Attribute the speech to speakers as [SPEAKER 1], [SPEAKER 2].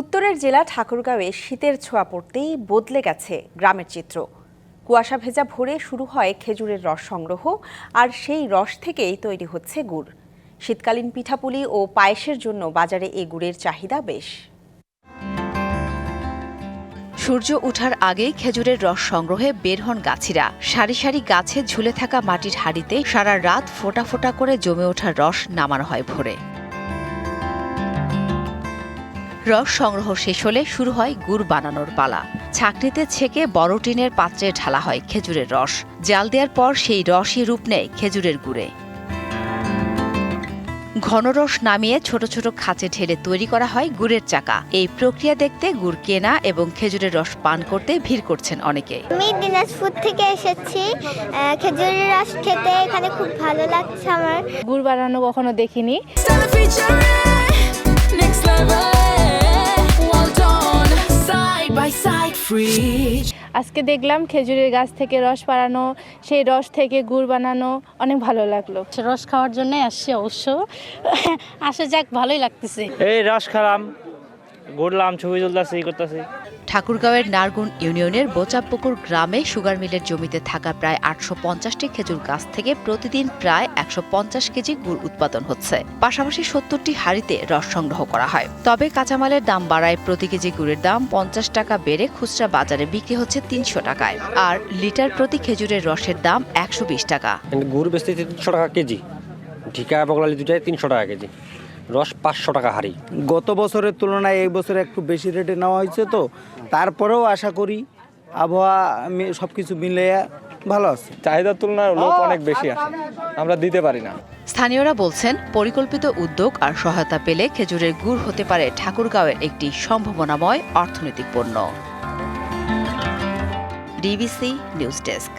[SPEAKER 1] উত্তরের জেলা ঠাকুরগাঁওয়ে শীতের ছোঁয়া পড়তেই বদলে গেছে গ্রামের চিত্র। কুয়াশা ভেজা ভোরে শুরু হয় খেজুরের রস সংগ্রহ, আর সেই রস থেকেই তৈরি হচ্ছে গুড়। শীতকালীন পিঠাপুলি ও পায়েসের জন্য বাজারে এই গুড়ের চাহিদা বেশ।
[SPEAKER 2] সূর্য ওঠার আগেই খেজুরের রস সংগ্রহে বের হন গাছিরা। সারি সারি গাছে ঝুলে থাকা মাটির হাড়িতে সারা রাত ফোটা ফোঁটা করে জমে ওঠা রস নামানো হয় ভোরে। রস সংগ্রহ শেষ হলে শুরু হয় গুড় বানানোর পালা। ছাকনিতে ছেঁকে বড় টিনের পাত্রে ঢালা হয় খেজুরের রস। জাল দেওয়ার পর সেই রসই রূপ নেয় খেজুরের গুড়ে। ঘন রস নামিয়ে ছোট ছোট খাঁচে ঢেলে তৈরি করা হয় গুড়ের চাকা। এই প্রক্রিয়া দেখতে গুড় কেনা এবং খেজুরের রস পান করতে ভিড় করছেন অনেকে।
[SPEAKER 3] আমি দিনাজপুর থেকে এসেছি। আহ, খেজুরের রস খেতে এখানে খুব ভালো লাগছে আমার।
[SPEAKER 4] গুড় বানানো কখনো দেখিনি। আজকে দেখলাম খেজুরের গাছ থেকে রস বাড়ানো সেই রস থেকে গুড় বানানো অনেক ভালো লাগল।
[SPEAKER 5] রস খাওয়ার জন্য আসছে অবশ্য। আসে যাক ভালোই লাগতেছে।
[SPEAKER 6] এই রস খালাম ঘুরলাম ছবি তুলতেছি ই করতেছি।
[SPEAKER 2] ঠাকুরগাঁওয়ের নারগুন ইউনিয়নের বোচাপুকুর গ্রামে সুগার মিলের জমিতে থাকা প্রায় আটশো পঞ্চাশটি খেজুর গাছ থেকে প্রতিদিন প্রায় একশো পঞ্চাশ কেজি গুড় উৎপাদন হচ্ছে। পাশাপাশি সত্তরটি হাড়িতে রস সংগ্রহ করা হয়। তবে কাঁচামালের দাম বাড়ায় প্রতি কেজি গুড়ের দাম পঞ্চাশ টাকা বেড়ে খুচরা বাজারে বিক্রি হচ্ছে তিনশো টাকায়। আর লিটার প্রতি খেজুরের রসের দাম একশো বিশ টাকা।
[SPEAKER 7] গুড় বেচতে তিনশো টাকা কেজি। ঢিকা বগলালি দুটাই তিনশো টাকা কেজি। রস পাঁচশো টাকা হারি
[SPEAKER 8] গত বছরের তুলনায় এই বছর একটু বেশি রেটে নেওয়া হয়েছে তো তারপরেও আশা করি আবহাওয়া সব কিছু মিলে ভালো আছে।
[SPEAKER 9] চাহিদার তুলনায় লোক অনেক বেশি আছে। আমরা দিতে পারি না।
[SPEAKER 2] স্থানীয়রা বলছেন পরিকল্পিত উদ্যোগ আর সহায়তা পেলে খেজুরের গুড় হতে পারে ঠাকুরগাঁওয়ের একটি সম্ভাবনাময় অর্থনৈতিক পণ্য। DBC news desk.